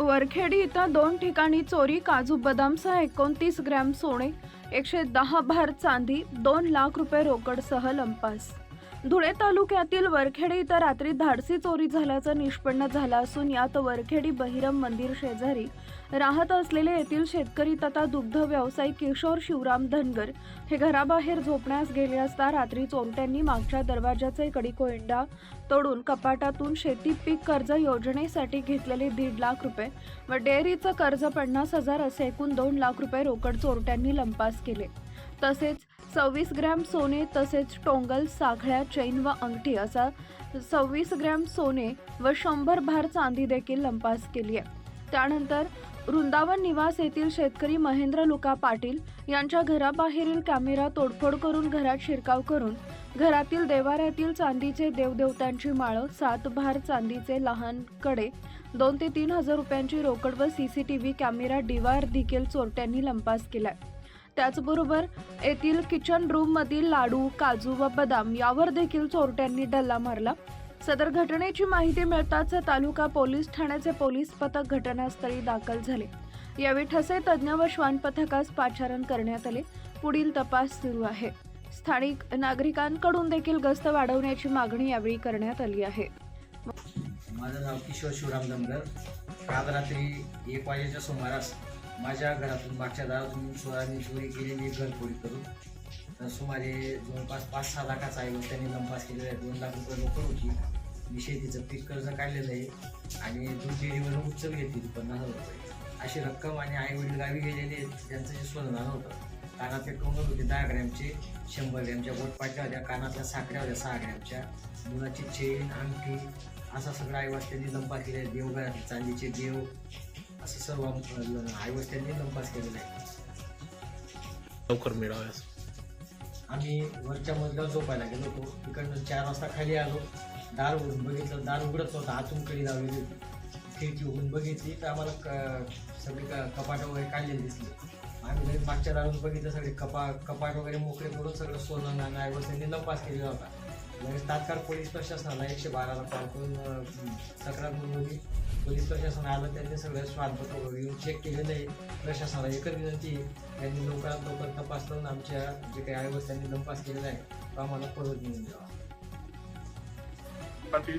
वरखेडी इथं दोन ठिकाणी चोरी काजू बदामसह एकोणतीस ग्रॅम सोने एकशे दहा भार चांदी दोन लाख रुपये रोकडसह लंपास. धुळे तालुक्यातील वरखेडी इथं रात्री धाडसी चोरी झाल्याचं निष्पन्न झालं असून यात वरखेडी बहिरम मंदिर शेजारी राहत असलेले येथील शेतकरी तथा दुग्ध व्यावसायिक किशोर शिवराम धनगर हे घराबाहेर झोपण्यास गेले असता रात्री चोरट्यांनी मागच्या दरवाजाचे कडीकोयंडा तोडून कपाटातून शेती पीक कर्ज योजनेसाठी घेतलेले दीड लाख रुपये व डेअरीचं कर्ज पन्नास हजार असे एकूण दोन लाख रुपये रोकड चोरट्यांनी लंपास केले. तसेच सव्वीस ग्रॅम सोने तसेच टोंगल साखळ्या चैन व अंगठी असा सव्वीस ग्रॅम सोने व शंभर भार चांदी देखील लंपास केली आहे. त्यानंतर वृंदावन निवास येथील शेतकरी महेंद्र लुका पाटील यांच्या घराबाहेरील कॅमेरा तोडफोड करून घरात शिरकाव करून घरातील देवाऱ्यातील चांदीचे देवदेवतांची माळं सात भार चांदीचे लहानकडे दोन ते तीन हजार रुपयांची रोकड व C C T V camera DVR देखील चोरट्यांनी लंपास केलाय. त्याचबरोबर येथील किचन रूम मधील लाडू काजू व बदाम यावर देखील चोरट्यांनी डल्ला मारला. सदर घटनेची माहिती मिळताच तालुका पोलीस ठाण्याचे पोलीस पथक घटनास्थळी दाखल झाले. यावेळी ठसे तज्ज्ञ व श्वान पथकास पाचारण करण्यात आले. पुढील तपास सुरू आहे. स्थानिक नागरिकांकडून देखील गस्त वाढवण्याची मागणी यावेळी करण्यात आली आहे. माझं नाव किशोर शिवराम दमगर. काल रात्री एक वाजेच्या सुमारास माझ्या घरातून मागच्या दारातून चोरांनी चोरी केलेली एक घरफोडी करून. तर सुमारे जवळपास पाच सहा लाखाचा आहे. त्यांनी लंपास केलेला आहे. दोन लाख रुपये रोकड होती. मी शेतीचं पीक कर्ज काढलेलं आहे. आणि दूध डेअरीवरून उचल घेतली पन्नास हजार रुपये. अशी रक्कम आणि आई वडील गावी गेलेले आहेत. त्यांचं जे सोनं झालं होतं कानातले टोंगल होते दहा ग्रॅमचे शंभर ग्रॅमच्या बोटपाट्या होत्या कानातल्या साखऱ्या होत्या सहा ग्रॅमच्या. मुलाची चेन अंगठी असा सगळा आईवास त्यांनी लंपा केलेला आहे देवघरातले चांदीचे देव असं सर्व आईवास त्यांनी लंपास केलेलं आहे. लवकर मिळाव्यास. आम्ही वरच्या मजल्यावर झोपायला गेलो होतो. तिकडनं चार वाजता खाली आलो. दार उघडून बघितलं. दार उघडत नव्हतं. आतून कडी लावलेली होती. खिडकी उघडून बघितली तर आम्हाला क सगळे क कपाट वगैरे काढलेले दिसले. आम्ही लगेच मागच्या दारून बघितलं. सगळे कपा कपाट वगैरे मोकळे करून सगळं सोनं नाणं आईवस त्यांनी लंपास केलेला होता. लगेच तात्काळ पोलीस प्रशासनाला एकशे बाराला कॉल करून तक्रार नोंदवली. पोलीस प्रशासन आलं त्यांनी सगळं श्वानपत्र वगैरे येऊन चेक केलेलं आहे. प्रशासनाला एकच विनंती आहे लवकरात लवकर तपास करून आमच्या जे काही आयोग त्यांनी लंपास केलेला आहे. तो आम्हाला परत मिळून द्यावा. पाटील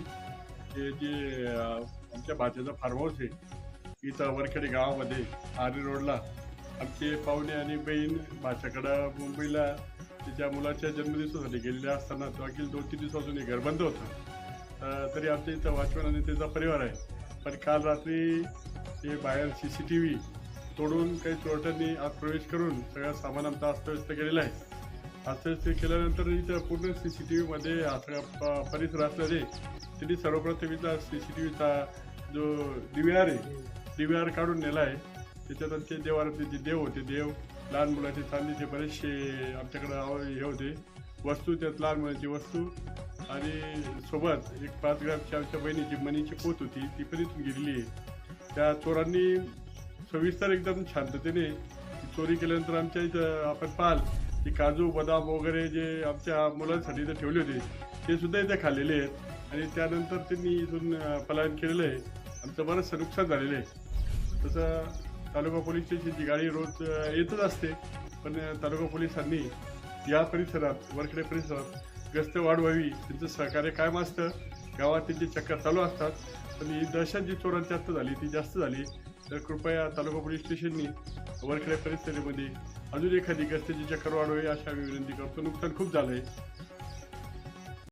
हे जे आमच्या भाच्याचं फार्म हाऊस आहे इथं वरखेडे गावामध्ये आरे रोडला आमचे पाहुणे आणि बहीण भाच्याकडं मुंबईला तिच्या मुलाच्या जन्मदिवसासाठी गेलेले असताना तो अखिल दोन तीन दिवसापासून हे घर बंद होतं. तरी आमच्या इथं वॉचमॅन आणि त्याचा परिवार आहे. पण काल रात्री ते बाहेर सी सी टी व्ही तोडून काही चोरट्यांनी आत प्रवेश करून सगळं सामान आमचा अस्तव्यस्त केलेला आहे. अस्तव्यस्त केल्यानंतर इथं पूर्ण सी सी टी व्हीमध्ये सगळ्या प- परिसर असल्याने त्यांनी सर्वप्रथम इथला सी सी टी व्हीचा जो डी व्ही आर आहे डी व्ही आर काढून नेला आहे. त्याच्यात आमचे देवारातले जे देव होते देव लहान मुलाचे चांदीचे बरेचसे आमच्याकडं हे होते. वस्तू त्यात लहान मुलांची वस्तू आणि सोबत एक पाच ग्रामची आमच्या बहिणीची मनीची पोत होती ती पण इथून गेलेली आहे. त्या चोरांनी सविस्तर एकदम शांततेने चोरी केल्यानंतर आमच्या इथं आपण पाहाल की काजू बदाम वगैरे जे आमच्या मुलांसाठी इथं ठेवले होते ते सुद्धा इथे खाल्लेले आहेत. आणि त्यानंतर त्यांनी इथून पलायन केलेलं आहे. आमचं बरंचसं नुकसान झालेलं आहे. तसं तालुका पोलीस स्टेशनची गाडी रोज येतच असते. पण तालुका पोलिसांनी या परिसरात वरखेडे परिसरात गस्त वाढवावी त्यांचं सहकार्य कायम असतं. गावात त्यांची चक्कर चालू असतात. पण ही दहशत जी चोरांची आत्ता झाली ती जास्त झाली. तर कृपया तालुका पोलीस स्टेशननी वरखेडे परिसरामध्ये अजून एखादी गस्तीची चक्कर वाढवावी अशा विनंती करतो. नुकसान खूप झालं आहे